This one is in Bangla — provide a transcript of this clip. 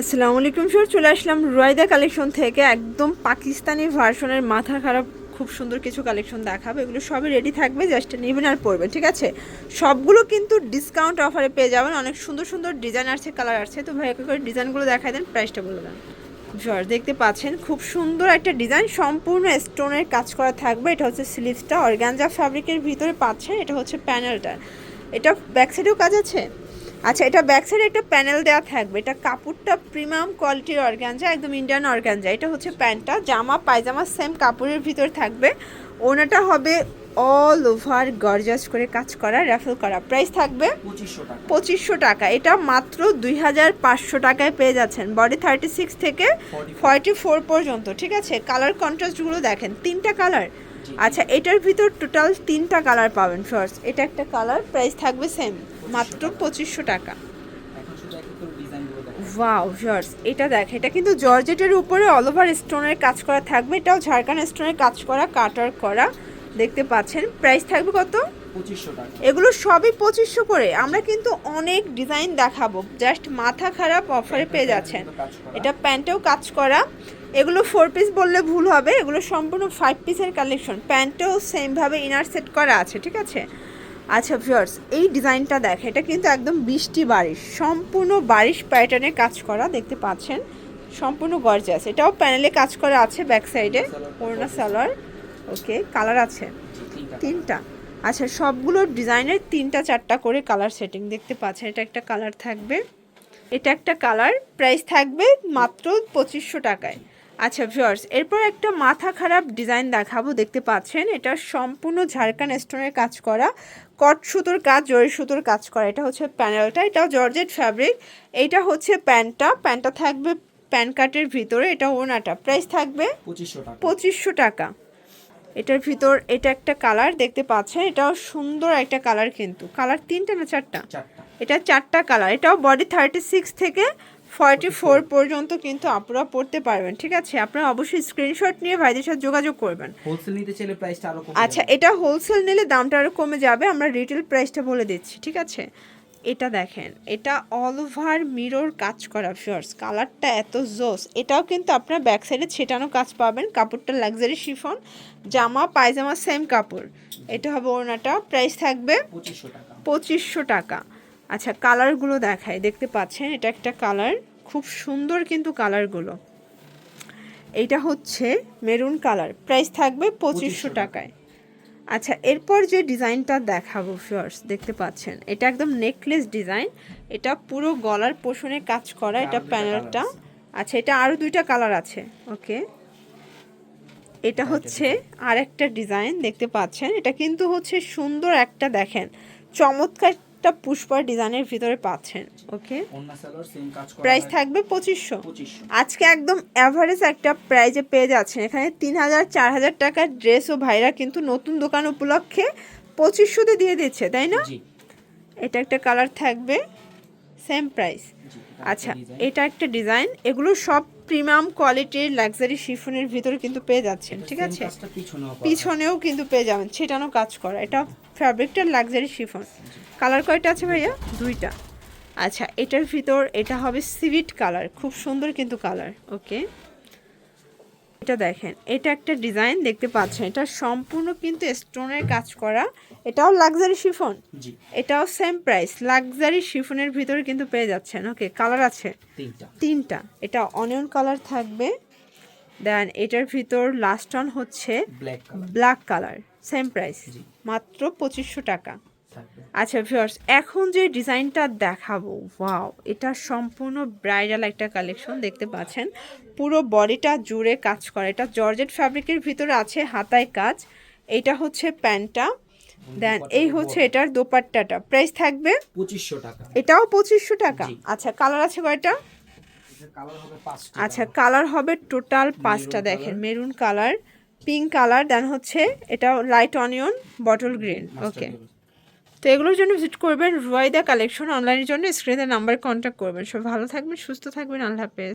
আসসালামু আলাইকুম স্যার চলে আসলাম রয়দা কালেকশন থেকে। একদম পাকিস্তানি ভার্সনের মাথা খারাপ, খুব সুন্দর কিছু কালেকশন দেখাবো। এগুলো সবই রেডি থাকবে জাস্ট নেবেন আর পরবেন, ঠিক আছে? সবগুলো কিন্তু ডিসকাউন্ট অফারে পেয়ে যাবেন। অনেক সুন্দর সুন্দর ডিজাইন আসছে কালার আসছে। তো ভাই একে করে ডিজাইনগুলো দেখাই দেন প্রাইসটা বলে দেন। জর দেখতে পাচ্ছেন, খুব সুন্দর একটা ডিজাইন সম্পূর্ণ স্টোনের কাজ করা থাকবে। এটা হচ্ছে স্লিভসটা অর্গানজা ফ্যাব্রিকের ভিতরে পাচ্ছেন, এটা হচ্ছে প্যানেলটা এটা ব্যাক সাইডেও কাজ আছে? আচ্ছা এটা ব্যাক সাইডে একটা প্যানেল দেওয়া থাকবে। এটা কাপড়টা প্রিমিয়াম কোয়ালিটির অর্গানজা একদম ইন্ডিয়ান অর্গানজা এটা হচ্ছে প্যান্টটা জামা পায়জামা সেম কাপড়ের ভিতর থাকবে। ওনাটা হবে অল ওভার গর্জাস করে কাজ করা র্যাফেল করা। প্রাইস থাকবে পঁচিশশো টাকা। এটা মাত্র দুই হাজার পাঁচশো টাকায় পেয়ে যাচ্ছেন। বডি থার্টি সিক্স থেকে ফর্টি ফোর পর্যন্ত ঠিক আছে? কালার কন্ট্রাস্টগুলো দেখেন তিনটা কালার আচ্ছা এটার ভিতর টোটাল তিনটা কালার পাবেন ফার্স্ট এটা একটা কালার প্রাইস থাকবে সেম মাত্র পঁচিশশো টাকা। ওয়াও জর্জ এটা দেখ এটা কিন্তু জর্জেটের উপরে অল ওভার স্টোনের কাজ করা থাকবে। এটাও ঝাড়খান স্টোনের কাজ করা কাটার করা দেখতে পাচ্ছেন। প্রাইস থাকবে কত? এগুলো সবই পঁচিশশো করে। আমরা কিন্তু অনেক ডিজাইন দেখাবো। জাস্ট মাথা খারাপ অফারে পেয়ে যাচ্ছেন। এটা প্যান্টেও কাজ করা। এগুলো ফোর পিস বললে ভুল হবে। এগুলো সম্পূর্ণ ফাইভ পিসের কালেকশন প্যান্টেও সেমভাবে ইনার সেট করা আছে ঠিক আছে? আচ্ছা ভিউয়ার্স এই ডিজাইনটা দেখ, এটা কিন্তু একদম বৃষ্টি বারিশ, সম্পূর্ণ বারিশ প্যাটার্নে কাজ করা, দেখতে পাচ্ছেন, সম্পূর্ণ গর্জাস এটাও প্যানেলে কাজ করা আছে ব্যাক সাইডে ওড়না সালোয়ার ওকে কালার আছে, তিনটা আচ্ছা সবগুলো ডিজাইনের তিনটা চারটা করে কালার সেটিং দেখতে পাচ্ছেন, এটা একটা কালার থাকবে, এটা একটা কালার প্রাইস থাকবে মাত্র পঁচিশশো টাকায় আচ্ছা ভিউয়ার্স এরপর একটা মাথা খারাপ ডিজাইন দেখাবো দেখতে পাচ্ছেন? এটা সম্পূর্ণ ঝাড়খান স্টোনের কাজ করা কট সুতোর কাজ জরি সুতোর কাজ করা। এটা হচ্ছে প্যানেলটা এটাও জর্জেট ফ্যাব্রিক এটা হচ্ছে প্যান্টটা প্যান্টটা থাকবে প্যান কাটের ভিতরে এটা ওনাটা। প্রাইস থাকবে পঁচিশশো টাকা। এটার ভিতর এটা একটা কালার দেখতে পাচ্ছেন? এটাও সুন্দর একটা কালার কিন্তু। কালার তিনটা না চারটা? এটা চারটা কালার এটাও বডি থার্টি সিক্স থেকে ফর্টি ফোর পর্যন্ত কিন্তু আপনারা পড়তে পারবেন ঠিক আছে? আপনারা অবশ্যই স্ক্রিনশট নিয়ে ভাইদের সাথে যোগাযোগ করবেন। হোলসেল নিতে চাইলে প্রাইসটা আরও কমে আচ্ছা এটা হোলসেল নিলে দামটা আরও কমে যাবে আমরা রিটেল প্রাইসটা বলে দিচ্ছি ঠিক আছে? এটা দেখেন এটা অল ওভার মিরর কাজ করা ফিয়ার্স কালারটা এত জোস। এটাও কিন্তু আপনার ব্যাক সাইডে ছেটানো কাজ পাবেন কাপড়টা লাক্সারি শিফন জামা পায়জামা সেম কাপড়। এটা হবে ওড়নাটা প্রাইস থাকবে পঁচিশশো টাকা। পঁচিশশো টাকা। আচ্ছা কালারগুলো দেখায় দেখতে পাচ্ছেন এটা একটা কালার খুব সুন্দর কিন্তু কালারগুলো এইটা হচ্ছে মেরুন কালার প্রাইস থাকবে পঁচিশশো টাকায়। আচ্ছা এরপর যে ডিজাইনটা দেখাবো ফিয়ার্স দেখতে পাচ্ছেন। এটা একদম নেকলেস ডিজাইন এটা পুরো গলার পোষণে কাজ করা এটা প্যানেলটা আচ্ছা এটা আরও দুইটা কালার আছে ওকে? এটা হচ্ছে আর একটা ডিজাইন দেখতে পাচ্ছেন? এটা কিন্তু হচ্ছে সুন্দর একটা দেখেন। চমৎকার একটা পুষ্পার ডিজাইনের ভিতরে পাচ্ছেন ওকে প্রাইস থাকবে পঁচিশশো। পঁচিশশো। আজকে একদম অ্যাভারেজ একটা প্রাইজে পেয়ে যাচ্ছেন। এখানে তিন হাজার চার হাজার টাকার ড্রেস ও ভাইরা কিন্তু নতুন দোকান উপলক্ষে পঁচিশশোতে দিয়ে দিচ্ছে তাই না? এটা একটা কালার থাকবে সেম প্রাইস আচ্ছা এটা একটা ডিজাইন এগুলো সব প্রিমিয়াম কোয়ালিটির লাক্সারি শিফনের ভিতরে কিন্তু পেয়ে যাচ্ছেন ঠিক আছে? পিছনেও কিন্তু পেয়ে যাবেন সেটানো কাজ করা। এটা ফ্যাব্রিকটা লাক্সারি শিফন। কালার কয়টা আছে ভাইয়া? দুইটা। আচ্ছা এটার ভিতর এটা হবে সিভিট কালার খুব সুন্দর কিন্তু কালার ওকে? এটা দেখেন এটা একটা ডিজাইন দেখতে পাচ্ছেন। এটা সম্পূর্ণ কিন্তু স্টোনের কাজ করা। এটাও লাক্সারি শিফন এটাও সেম প্রাইস লাক্সারি শিফনের ভিতরে কিন্তু পেয়ে যাচ্ছেন। ওকে কালার আছে? তিনটা। তিনটা। এটা অনিয়ন কালার থাকবে। দেন এটার ভিতর লাস্ট অন হচ্ছে ব্ল্যাক কালার সেম প্রাইস মাত্র পঁচিশশো টাকা। আচ্ছা ভিউয়ার্স এখন যে ডিজাইনটা দেখাবো ওয়াও এটা সম্পূর্ণ ব্রাইডাল একটা কালেকশন দেখতে পাচ্ছেন। পুরো বডিটা জুড়ে কাজ করে। এটা জর্জেট ফ্যাব্রিকের ভিতরে আছে হাতায় কাজ। এটা হচ্ছে প্যান্টটা। দেন এই হচ্ছে এটার দোপাট্টাটা। প্রাইস থাকবে? পঁচিশশো টাকা। এটাও পঁচিশশো টাকা? আচ্ছা কালার আছে কয়টা? কালার হবে পাঁচটা। আচ্ছা কালার হবে টোটাল পাঁচটা দেখেন maroon colour pink colour then হচ্ছে এটা light onion bottle green okay. তো এগুলোর জন্য ভিজিট করবেন রুয়াইদা কালেকশন অনলাইনের জন্য স্ক্রিনে নাম্বার কন্ট্যাক্ট করবেন। সব ভালো থাকবেন, সুস্থ থাকবেন, আল্লাহ হাফেজ।